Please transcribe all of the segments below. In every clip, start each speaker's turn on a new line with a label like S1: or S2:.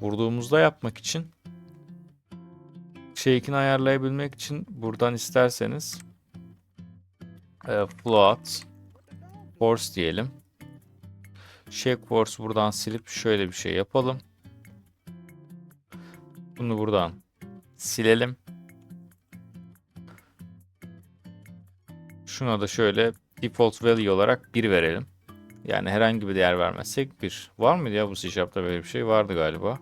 S1: vurduğumuzda yapmak için shake'ini ayarlayabilmek için buradan isterseniz e, float force diyelim. Shake force buradan silip şöyle bir şey yapalım. Bunu buradan silelim. Şuna da şöyle default value olarak 1 verelim. Yani herhangi bir değer vermezsek 1. Var mıydı ya bu C Sharp'ta böyle bir şey? Vardı galiba.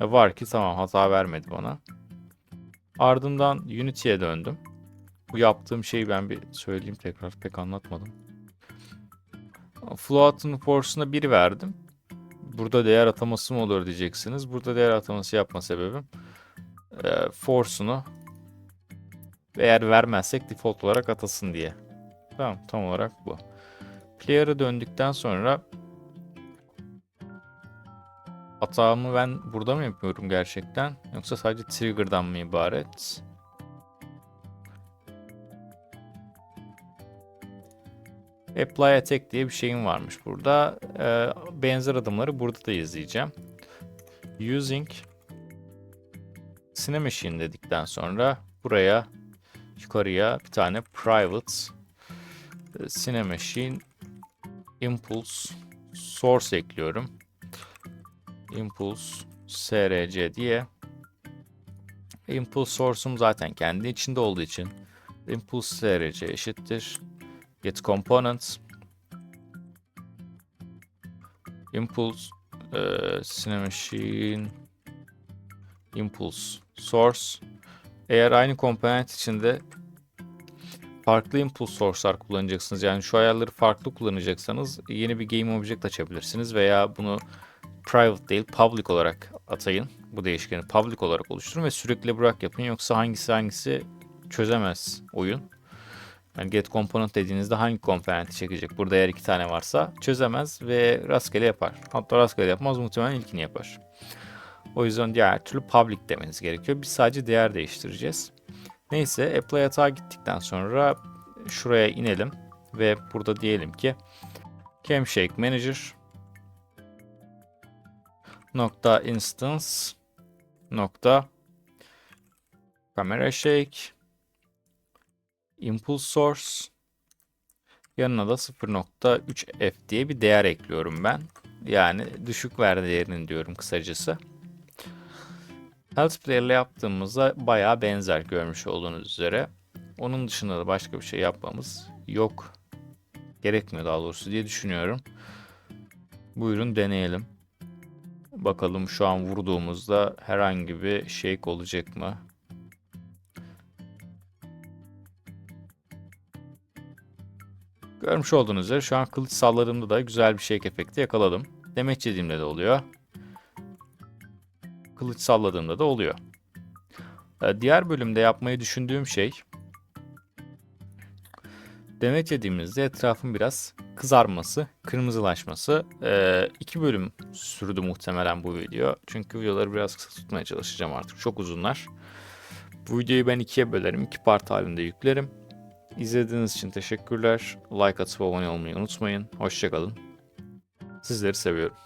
S1: E var ki tamam hata vermedi bana. Ardından Unity'ye döndüm. Bu yaptığım şeyi ben bir söyleyeyim tekrar pek anlatmadım. Float'ın force'una 1 verdim. Burada değer ataması mı olur diyeceksiniz. Burada değer ataması yapma sebebim e, force'unu eğer vermezsek default olarak atasın diye. Tamam tam olarak bu. Player'a döndükten sonra hatamı ben burada mı yapıyorum gerçekten? Yoksa sadece trigger'dan mı ibaret? Apply Attack diye bir şeyim varmış burada. Ee, benzer adımları burada da izleyeceğim. Using Cinemachine dedikten sonra buraya yukarıya bir tane private e, Cinemachine Impulse Source ekliyorum. Impulse src diye. Impulse source'um zaten kendi içinde olduğu için Impulse src eşittir get components impulse e, cinemachine impulse source eğer aynı komponent içinde farklı impulse source'lar kullanacaksınız. Yani şu ayarları farklı kullanacaksanız yeni bir game object açabilirsiniz veya bunu private değil public olarak atayın. Bu değişkeni public olarak oluşturun ve sürekli bırak yapın yoksa hangisi hangisi çözemez oyun. Yani get component dediğinizde hangi komponenti çekecek? Burada eğer iki tane varsa çözemez ve rastgele yapar. Hatta rastgele yapmaz muhtemelen ilkini yapar. O yüzden diğer türlü public demeniz gerekiyor. Biz sadece değer değiştireceğiz. Neyse apply hata gittikten sonra şuraya inelim ve burada diyelim ki Camshake Manager nokta instance nokta camera shake impulse source yanına da 0.3f diye bir değer ekliyorum ben. Yani düşük ver değerinin diyorum kısacası. Health Player ile yaptığımızda bayağı benzer görmüş olduğunuz üzere. Onun dışında da başka bir şey yapmamız yok. Gerekmiyor daha doğrusu diye düşünüyorum. Buyurun deneyelim. Bakalım şu an vurduğumuzda herhangi bir shake olacak mı? Görmüş olduğunuz üzere şu an kılıç salladığımda da güzel bir shake efekti yakaladım. Demet yediğimde de oluyor. Kılıç salladığımda da oluyor. Ee, Diğer bölümde yapmayı düşündüğüm şey demet yediğimizde etrafın biraz kızarması, kırmızılaşması. Ee, iki bölüm sürdü muhtemelen bu video. Çünkü videoları biraz kısa tutmaya çalışacağım artık. Çok uzunlar. Bu videoyu ben ikiye bölerim. iki part halinde yüklerim. İzlediğiniz için teşekkürler. Like atıp abone olmayı unutmayın. Hoşçakalın. Sizleri seviyorum.